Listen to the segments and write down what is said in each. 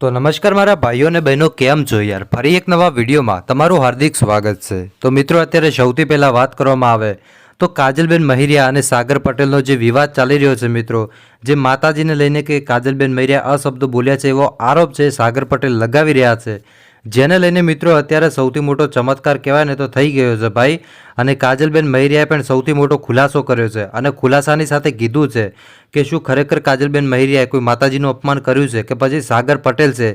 તો નમસ્કાર મારા ભાઈઓ અને બહેનો, કેમ છો યાર? ફરી એક નવા વિડીયોમાં તમારું હાર્દિક સ્વાગત છે. તો મિત્રો, અત્યારે સૌથી પહેલાં વાત કરવામાં આવે તો કાજલબેન મહિરિયા અને સાગર પટેલનો જે વિવાદ ચાલી રહ્યો છે મિત્રો, જે માતાજીને લઈને કે કાજલબેન મહિરિયા અશબ્દ બોલ્યા છે એવો આરોપ છે સાગર પટેલ લગાવી રહ્યા છે. જેને લઈને મિત્રો અત્યારે સૌથી મોટો ચમત્કાર કહેવાય ને તો થઈ ગયો છે ભાઈ. અને કાજલબેન મહેરિયાએ પણ સૌથી મોટો ખુલાસો કર્યો છે. અને ખુલાસાની સાથે કીધું છે કે શું ખરેખર કાજલબેન મહેરિયાએ કોઈ માતાજીનું અપમાન કર્યું છે કે પછી સાગર પટેલ છે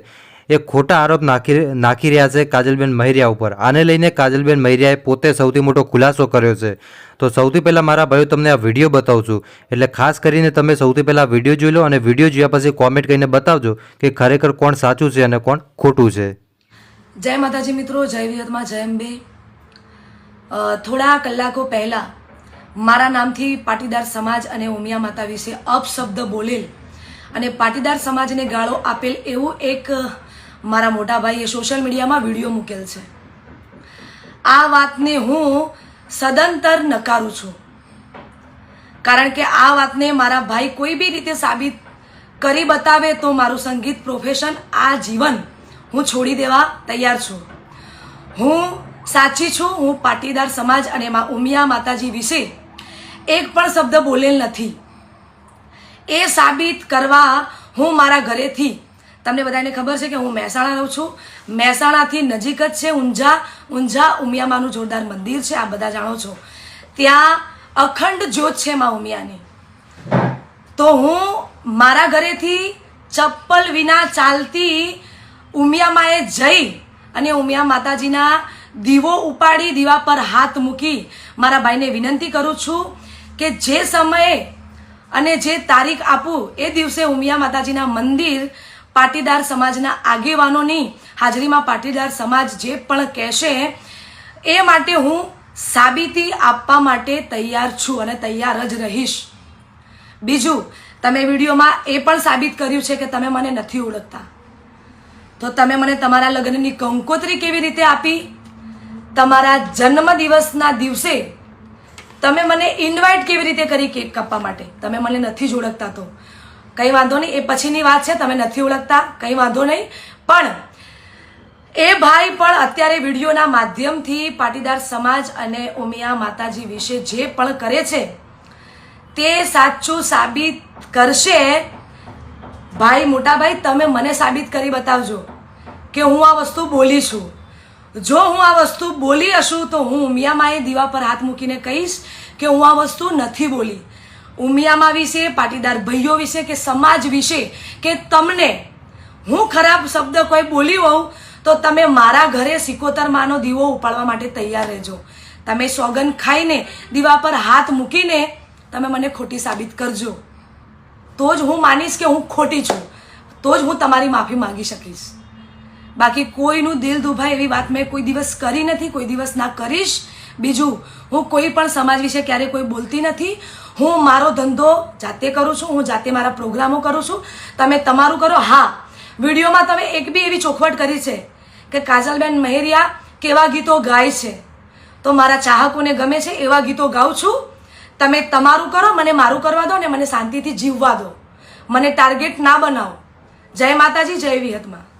એ ખોટા આરોપ નાખી નાખી રહ્યા છે કાજલબેન મહેરિયા ઉપર. આને લઈને કાજલબેન મહેરિયાએ પોતે સૌથી મોટો ખુલાસો કર્યો છે. તો સૌથી પહેલાં મારા ભાઈઓ તમને આ વીડિયો બતાવું છું. એટલે ખાસ કરીને તમે સૌથી પહેલાં વીડિયો જોઈ લો અને વીડિયો જોયા પછી કોમેન્ટ કરીને બતાવજો કે ખરેખર કોણ સાચું છે અને કોણ ખોટું છે. જય માતાજી મિત્રો, જય વિહતમાં જય અંબે. થોડા કલાકો પહેલા મારા નામથી પાટીદાર સમાજ અને ઉમિયા માતા વિશે અપશબ્દ બોલેલ અને પાટીદાર સમાજને ગાળો આપેલ એવું એક મારા મોટા ભાઈએ સોશિયલ મીડિયામાં વીડિયો મૂકેલ છે. આ વાતને હું સદંતર નકારું છું. કારણ કે આ વાતને મારા ભાઈ કોઈ બી રીતે સાબિત કરી બતાવે તો મારું સંગીત પ્રોફેશન આ જીવન હું છોડી દેવા તૈયાર છું. હું સાચી છું, હું પાટીદાર સમાજ અને મા ઉમિયા માતાજી વિશે એક પણ શબ્દ બોલેલ નથી. એ સાબિત કરવા હું મારા ઘરેથી, તમને બધાને ખબર છે કે હું મહેસાણા રહું છું. મહેસાણાથી નજીક જ છે ઊંઝા ઊંઝા ઉમિયામાનું જોરદાર મંદિર છે, આ બધા જાણો છો. ત્યાં અખંડ જ્યોત છે મા ઉમિયાની. તો હું મારા ઘરેથી ચપ્પલ વિના ચાલતી ઉમિયામાએ જઈ અને ઉમિયા માતાજીના દીવો ઉપાડી, દીવા પર હાથ મૂકી મારા ભાઈને વિનંતી કરું છું કે જે સમયે અને જે તારીખ આપું, એ દિવસે ઉમિયા માતાજીના મંદિર પાટીદાર સમાજના આગેવાનોની હાજરીમાં પાટીદાર સમાજ જે પણ કહેશે, એ માટે હું સાબિતી આપવા માટે તૈયાર છું અને તૈયાર જ રહીશ. બીજું, તમે વિડીયોમાં એ પણ સાબિત કર્યું છે કે તમે મને નથી ઓળખતા. તો તમે મને તમારા લગ્નની કંકોત્રી કેવી રીતે આપી? તમારા જન્મદિવસના દિવસે તમે મને ઇન્વાઇટ કેવી રીતે કરી કેક કાપવા માટે? તમે મને નથી જ ઓળખતા તો. કંઈ વાંધો નહીં, એ પછીની વાત છે, તમે નથી ઓળખતા, કંઈ વાંધો નહીં. પણ એ ભાઈ પણ અત્યારે વિડીયોના માધ્યમથી પાટીદાર સમાજ અને ઉમિયા માતાજી વિશે જે પણ કરે છે, તે સાચું સાબિત કરશે. ભાઈ મોટા ભાઈ તમે મને સાબિત કરી બતાવજો. કે હું આ વસ્તુ બોલી છું. જો હું આ વસ્તુ બોલી હશું તો હું ઉમિયામાએ દીવા પર હાથ મૂકીને કહીશ કે હું આ વસ્તુ નથી બોલી. ઉમિયામાં વિશે, પાટીદાર ભાઈઓ વિશે કે સમાજ વિશે કે તમને હું ખરાબ શબ્દ કોઈ બોલી હોઉં તો તમે મારા ઘરે સિકોતર માનો દીવો ઉપાડવા માટે તૈયાર રહેજો. તમે સોગન ખાઈને દીવા પર હાથ મૂકીને તમે મને ખોટી સાબિત કરજો. તો જ હું માનીશ કે હું ખોટી છું. તો જ હું તમારી માફી માંગી શકીશ. બાકી કોઈનું દિલ દુભાય એવી વાત મેં કોઈ દિવસ કરી નથી, કોઈ દિવસ ના કરીશ. બીજું, હું કોઈ પણ સમાજ વિશે ક્યારે કોઈ બોલતી નથી. હું મારો ધંધો જાતે કરું છું, હું જાતે મારા પ્રોગ્રામો કરું છું. તમે તમારું કરો. હા, વિડીયોમાં તમે એક બી એવી ચોખવટ કરી છે કે કાજલબેન મહેરિયા કેવા ગીતો ગાય છે. તો મારા ચાહકોને ગમે છે એવા ગીતો ગાઉં છું. તમે તમારું કરો, મને મારું કરવા દો ને મને શાંતિથી જીવવા દો. મને ટાર્ગેટ ના બનાવો. જય માતાજી, જય વિહતમાં.